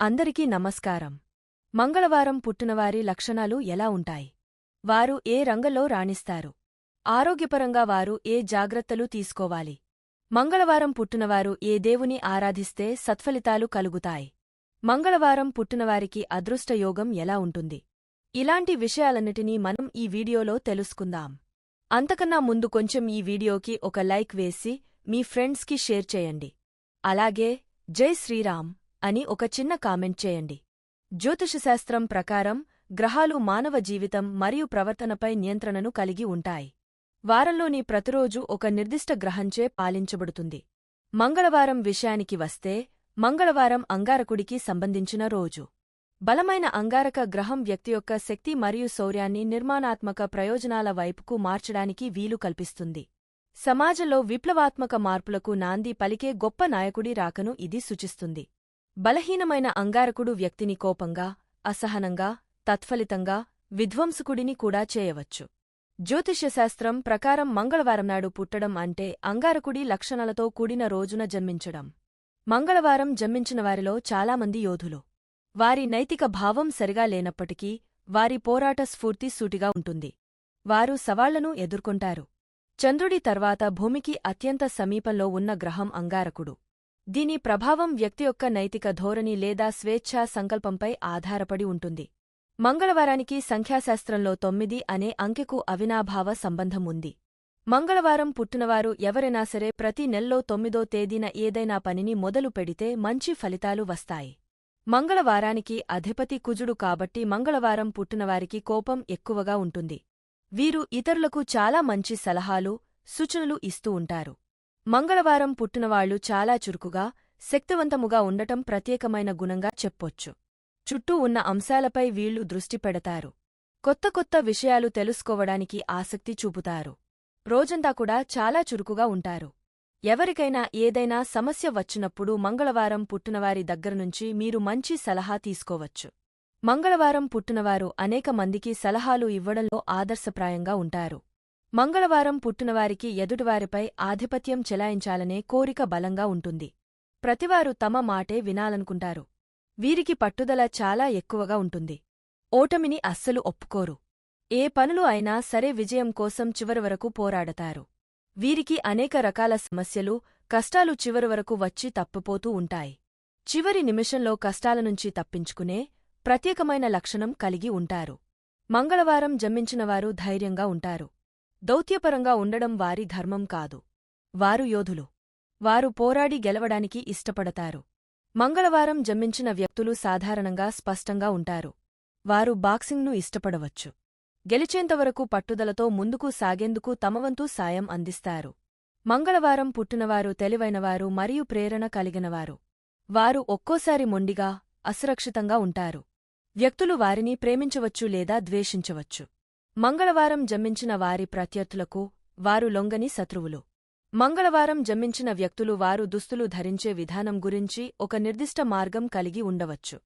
అందరికీ నమస్కారం. మంగళవారం పుట్టినవారి లక్షణాలు ఎలా ఉంటాయి? వారు ఏ రంగంలో రాణిస్తారు? ఆరోగ్యపరంగా వారు ఏ జాగ్రత్తలు తీసుకోవాలి? మంగళవారం పుట్టినవారు ఏ దేవుని ఆరాధిస్తే సత్ఫలితాలు కలుగుతాయి? మంగళవారం పుట్టినవారికి అదృష్టయోగం ఎలా ఉంటుంది? ఇలాంటి విషయాలన్నిటినీ మనం ఈ వీడియోలో తెలుసుకుందాం. అంతకన్నా ముందు కొంచెం ఈ వీడియోకి ఒక లైక్ వేసి మీ ఫ్రెండ్స్కి షేర్ చేయండి. అలాగే జై శ్రీరామ్. అని ఒక చిన్న కామెంట్ చేయండి. జ్యోతిషశాస్త్రం ప్రకారం గ్రహాలు మానవ జీవితం మరియు ప్రవర్తనపై నియంత్రణను కలిగి ఉంటాయి. వారంలోని ప్రతిరోజు ఒక నిర్దిష్ట గ్రహంచే పాలించబడుతుంది. మంగళవారం విషయానికి వస్తే మంగళవారం అంగారకుడికి సంబంధించిన రోజు. బలమైన అంగారక గ్రహం వ్యక్తి యొక్క శక్తి మరియు శౌర్యాన్ని నిర్మాణాత్మక ప్రయోజనాల వైపుకు మార్చడానికి వీలు కల్పిస్తుంది. సమాజంలో విప్లవాత్మక మార్పులకు నాంది పలికే గొప్ప నాయకుడి రాకను ఇది సూచిస్తుంది. బలహీనమైన అంగారకుడు వ్యక్తిని కోపంగా అసహనంగా తత్ఫలితంగా విధ్వంసుకుడిని కూడా చేయవచ్చు. జ్యోతిష్యశాస్త్రం ప్రకారం మంగళవారం నాడు పుట్టడం అంటే అంగారకుడి లక్షణాలతో కూడిన రోజున జన్మించడం. మంగళవారం జన్మించిన వారిలో చాలామంది యోధులు. వారి నైతిక భావం సరిగా లేనప్పటికీ వారి పోరాట స్ఫూర్తి సూటిగా ఉంటుంది. వారు సవాళ్ళను ఎదుర్కొంటారు. చంద్రుడి తర్వాత భూమికి అత్యంత సమీపంలో ఉన్న గ్రహం అంగారకుడు. దీని ప్రభావం వ్యక్తి యొక్క నైతిక ధోరణి లేదా స్వేచ్ఛా సంకల్పంపై ఆధారపడి ఉంటుంది. మంగళవారానికి సంఖ్యాశాస్త్రంలో తొమ్మిది అనే అంకెకు అవినాభావ సంబంధం ఉంది. మంగళవారం పుట్టినవారు ఎవరైనా సరే ప్రతి నెల్లో తొమ్మిదో తేదీన ఏదైనా పనిని మొదలు పెడితే మంచి ఫలితాలు వస్తాయి. మంగళవారానికి అధిపతి కుజుడు కాబట్టి మంగళవారం పుట్టినవారికి కోపం ఎక్కువగా ఉంటుంది. వీరు ఇతరులకు చాలా మంచి సలహాలు సూచనలు ఇస్తూ ఉంటారు. మంగళవారం పుట్టినవాళ్ళు చాలా చురుకుగా శక్తివంతముగా ఉండటం ప్రత్యేకమైన గుణంగా చెప్పొచ్చు. చుట్టూ ఉన్న అంశాలపై వీళ్ళు దృష్టి పెడతారు. కొత్త కొత్త విషయాలు తెలుసుకోవడానికి ఆసక్తి చూపుతారు. రోజంతా కూడా చాలా చురుకుగా ఉంటారు. ఎవరికైనా ఏదైనా సమస్య వచ్చినప్పుడు మంగళవారం పుట్టినవారి దగ్గరనుంచి మీరు మంచి సలహా తీసుకోవచ్చు. మంగళవారం పుట్టినవారు అనేక మందికి సలహాలు ఇవ్వడంలో ఆదర్శప్రాయంగా ఉంటారు. మంగళవారం పుట్టినవారికి ఎదుటివారిపై ఆధిపత్యం చెలాయించాలనే కోరిక బలంగా ఉంటుంది. ప్రతివారు తమ మాటే వినాలనుకుంటారు. వీరికి పట్టుదల చాలా ఎక్కువగా ఉంటుంది. ఓటమిని అస్సలు ఒప్పుకోరు. ఏ పనులు అయినా సరే విజయం కోసం చివరి వరకు పోరాడతారు. వీరికి అనేక రకాల సమస్యలు కష్టాలు చివరి వరకు వచ్చి తప్పిపోతూ ఉంటాయి. చివరి నిమిషంలో కష్టాలనుంచి తప్పించుకునే ప్రత్యేకమైన లక్షణం కలిగి ఉంటారు. మంగళవారం జన్మించినవారు ధైర్యంగా ఉంటారు. దౌత్యపరంగా ఉండడం వారి ధర్మం కాదు. వారు యోధులు. వారు పోరాడి గెలవడానికి ఇష్టపడతారు. మంగళవారం జన్మించిన వ్యక్తులు సాధారణంగా స్పష్టంగా ఉంటారు. వారు బాక్సింగ్ను ఇష్టపడవచ్చు. గెలిచేంతవరకు పట్టుదలతో ముందుకు సాగేందుకు తమవంతు సాయం అందిస్తారు. మంగళవారం పుట్టినవారు తెలివైనవారు మరియు ప్రేరణ కలిగినవారు. వారు ఒక్కోసారి మొండిగా అసురక్షితంగా ఉంటారు. వ్యక్తులు వారిని ప్రేమించవచ్చు లేదా ద్వేషించవచ్చు. మంగళవారం జన్మించిన వారి ప్రత్యర్థులకు వారు లొంగని శత్రువులు. మంగళవారం జన్మించిన వ్యక్తులు వారు దుస్తులు ధరించే విధానం గురించి ఒక నిర్దిష్ట మార్గం కలిగి ఉండవచ్చు.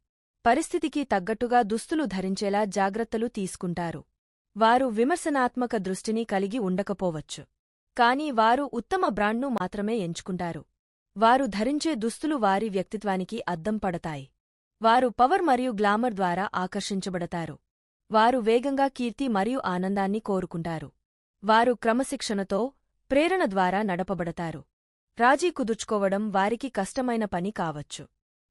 పరిస్థితికి తగ్గట్టుగా దుస్తులు ధరించేలా జాగ్రత్తలు తీసుకుంటారు. వారు విమర్శనాత్మక దృష్టిని కలిగి ఉండకపోవచ్చు. కాని వారు ఉత్తమ బ్రాండ్ను మాత్రమే ఎంచుకుంటారు. వారు ధరించే దుస్తులు వారి వ్యక్తిత్వానికి అద్దం పడతాయి. వారు పవర్ మరియు గ్లామర్ ద్వారా ఆకర్షించబడతారు. వారు వేగంగా కీర్తి మరియు ఆనందాన్ని కోరుకుంటారు. వారు క్రమశిక్షణతో ప్రేరణ ద్వారా నడపబడతారు. రాజీ కుదుర్చుకోవడం వారికి కష్టమైన పని కావచ్చు.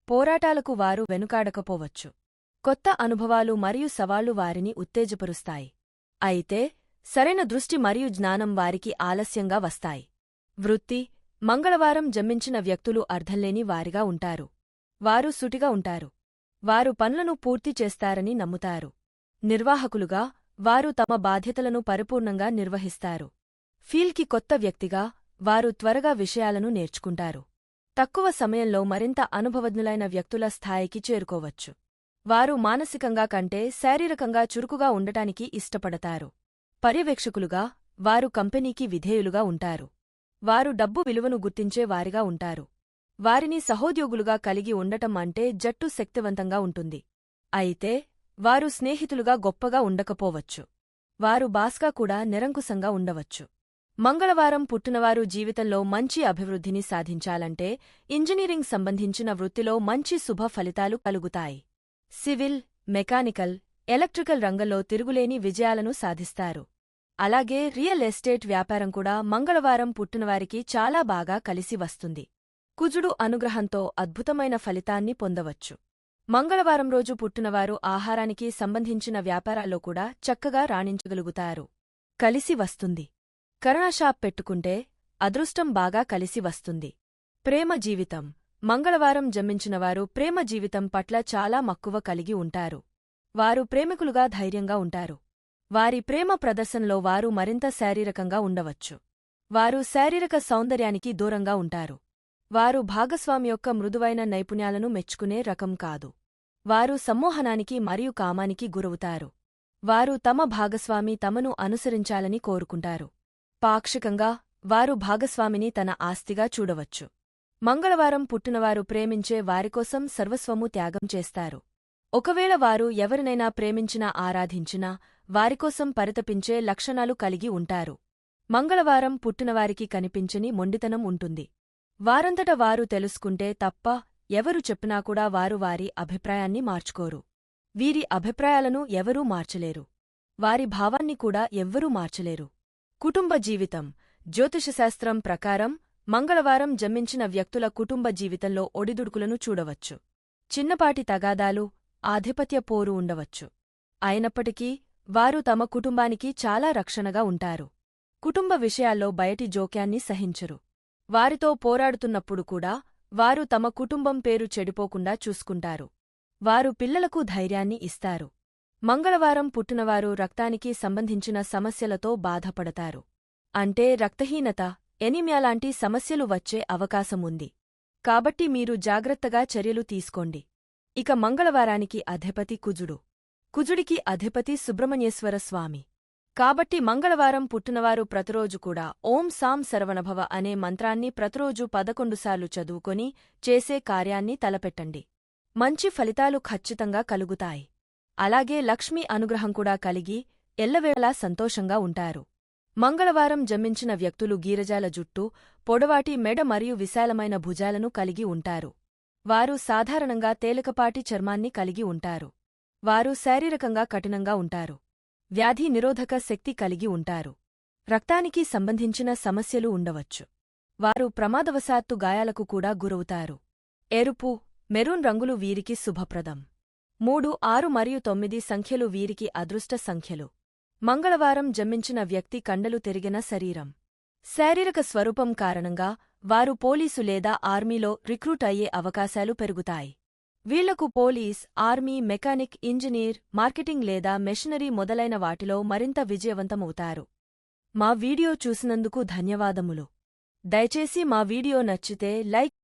పోరాటాలకు వారు వెనుకాడకపోవచ్చు. కొత్త అనుభవాలు మరియు సవాళ్ళు వారిని ఉత్తేజపరుస్తాయి. అయితే సరైన దృష్టి మరియు జ్ఞానం వారికి ఆలస్యంగా వస్తాయి. వృత్తి మంగళవారం జన్మించిన వ్యక్తులు అర్ధంలేని వారిగా ఉంటారు. వారు సుటిగా ఉంటారు. వారు పనులను పూర్తి చేస్తారని నమ్ముతారు. నిర్వాహకులుగా వారు తమ బాధ్యతలను పరిపూర్ణంగా నిర్వహిస్తారు. ఫీల్కి కొత్త వ్యక్తిగా వారు త్వరగా విషయాలను నేర్చుకుంటారు. తక్కువ సమయంలో మరింత అనుభవజ్ఞులైన వ్యక్తుల స్థాయికి చేరుకోవచ్చు. వారు మానసికంగా కంటే శారీరకంగా చురుకుగా ఉండటానికి ఇష్టపడతారు. పర్యవేక్షకులుగా వారు కంపెనీకి విధేయులుగా ఉంటారు. వారు డబ్బు విలువను గుర్తించే వారిగా ఉంటారు. వారిని సహోద్యోగులుగా కలిగి ఉండటం అంటే జట్టు శక్తివంతంగా ఉంటుంది. అయితే వారు స్నేహితులుగా గొప్పగా ఉండకపోవచ్చు. వారు బాస్గా కూడా నిరంకుశంగా ఉండవచ్చు. మంగళవారం పుట్టినవారు జీవితంలో మంచి అభివృద్ధిని సాధించాలంటే ఇంజనీరింగ్ సంబంధించిన వృత్తిలో మంచి శుభ ఫలితాలు కలుగుతాయి. సివిల్ మెకానికల్ ఎలక్ట్రికల్ రంగంలో తిరుగులేని విజయాలను సాధిస్తారు. అలాగే రియల్ ఎస్టేట్ వ్యాపారం కూడా మంగళవారం పుట్టినవారికి చాలా బాగా కలిసి వస్తుంది. కుజుడు అనుగ్రహంతో అద్భుతమైన ఫలితాన్ని పొందవచ్చు. మంగళవారం రోజు పుట్టినవారు ఆహారానికి సంబంధించిన వ్యాపారాల్లో కూడా చక్కగా రాణించగలుగుతారు. కలిసి వస్తుంది. కరణా షాప్ పెట్టుకుంటే అదృష్టం బాగా కలిసి వస్తుంది. ప్రేమ జీవితం. మంగళవారం జన్మించినవారు ప్రేమ జీవితం పట్ల చాలా మక్కువ కలిగి ఉంటారు. వారు ప్రేమికులుగా ధైర్యంగా ఉంటారు. వారి ప్రేమ ప్రదర్శనలో వారు మరింత శారీరకంగా ఉండవచ్చు. వారు శారీరక సౌందర్యానికి దూరంగా ఉంటారు. వారు భాగస్వామి యొక్క మృదువైన నైపుణ్యాలను మెచ్చుకునే రకం కాదు. వారు సమ్మోహనానికి మరియు కామానికి గురవుతారు. వారు తమ భాగస్వామి తమను అనుసరించాలని కోరుకుంటారు. పాక్షికంగా వారు భాగస్వామిని తన ఆస్తిగా చూడవచ్చు. మంగళవారం పుట్టినవారు ప్రేమించే వారికోసం సర్వస్వము త్యాగం చేస్తారు. ఒకవేళ వారు ఎవరినైనా ప్రేమించినా ఆరాధించినా వారికోసం పరితపించే లక్షణాలు కలిగి ఉంటారు. మంగళవారం పుట్టినవారికి కనిపించని మొండితనం ఉంటుంది. వారంతట వారు తెలుసుకుంటే తప్ప ఎవరు చెప్పినా కూడా వారు వారి అభిప్రాయాన్ని మార్చుకోరు. వీరి అభిప్రాయాలను ఎవరూ మార్చలేరు. వారి భావాన్ని కూడా ఎవ్వరూ మార్చలేరు. కుటుంబ జీవితం జ్యోతిషశాస్త్రం ప్రకారం మంగళవారం జన్మించిన వ్యక్తుల కుటుంబ జీవితంలో ఒడిదుడుకులను చూడవచ్చు. చిన్నపాటి తగాదాలు ఆధిపత్య పోరు ఉండవచ్చు. అయినప్పటికీ వారు తమ కుటుంబానికి చాలా రక్షణగా ఉంటారు. కుటుంబ విషయాల్లో బయటి జోక్యాన్ని సహించరు. వారితో పోరాడుతున్నప్పుడు కూడా వారు తమ కుటుంబం పేరు చెడిపోకుండా చూసుకుంటారు. వారు పిల్లలకు ధైర్యాన్ని ఇస్తారు. మంగళవారం పుట్టినవారు రక్తానికి సంబంధించిన సమస్యలతో బాధపడతారు. అంటే రక్తహీనత ఎనిమియాలాంటి సమస్యలు వచ్చే అవకాశముంది. కాబట్టి మీరు జాగ్రత్తగా చర్యలు తీసుకోండి. ఇక మంగళవారానికి అధిపతి కుజుడు. కుజుడికి అధిపతి సుబ్రహ్మణ్యేశ్వర స్వామి. కాబట్టి మంగళవారం పుట్టినవారు ప్రతిరోజు కూడా ఓం సాం శరవణభవ అనే మంత్రాన్ని ప్రతిరోజు పదకొండుసార్లు చదువుకొని చేసే కార్యాన్ని తలపెట్టండి. మంచి ఫలితాలు ఖచ్చితంగా కలుగుతాయి. అలాగే లక్ష్మీ అనుగ్రహం కూడా కలిగి ఎల్లవేళలా సంతోషంగా ఉంటారు. మంగళవారం జన్మించిన వ్యక్తులు గీరజాల జుట్టు పొడవాటి మెడ మరియు విశాలమైన భుజాలను కలిగి ఉంటారు. వారు సాధారణంగా తేలికపాటి చర్మాన్ని కలిగి ఉంటారు. వారు శారీరకంగా కఠినంగా ఉంటారు. వ్యాధి నిరోధక శక్తి కలిగి ఉంటారు. రక్తానికి సంబంధించిన సమస్యలు ఉండవచ్చు. వారు ప్రమాదవశాత్తు గాయాలకు కూడా గురవుతారు. ఎరుపు మెరూన్ రంగులు వీరికి శుభప్రదం. మూడు ఆరు మరియు తొమ్మిది సంఖ్యలు వీరికి అదృష్ట సంఖ్యలు. మంగళవారం జన్మించిన వ్యక్తి కండలు తిరిగిన శరీరం. శారీరక స్వరూపం కారణంగా వారు పోలీసు లేదా ఆర్మీలో రిక్రూట్ అయ్యే అవకాశాలు పెరుగుతాయి. వీళ్ళకు police army mechanic engineer marketing లేదా మెషినరీ మొదలైన వాటిలో మరింత విజయవంతమవుతారు. మా వీడియో చూసినందుకు ధన్యవాదములు. దయచేసి మా వీడియో నచ్చితే లైక్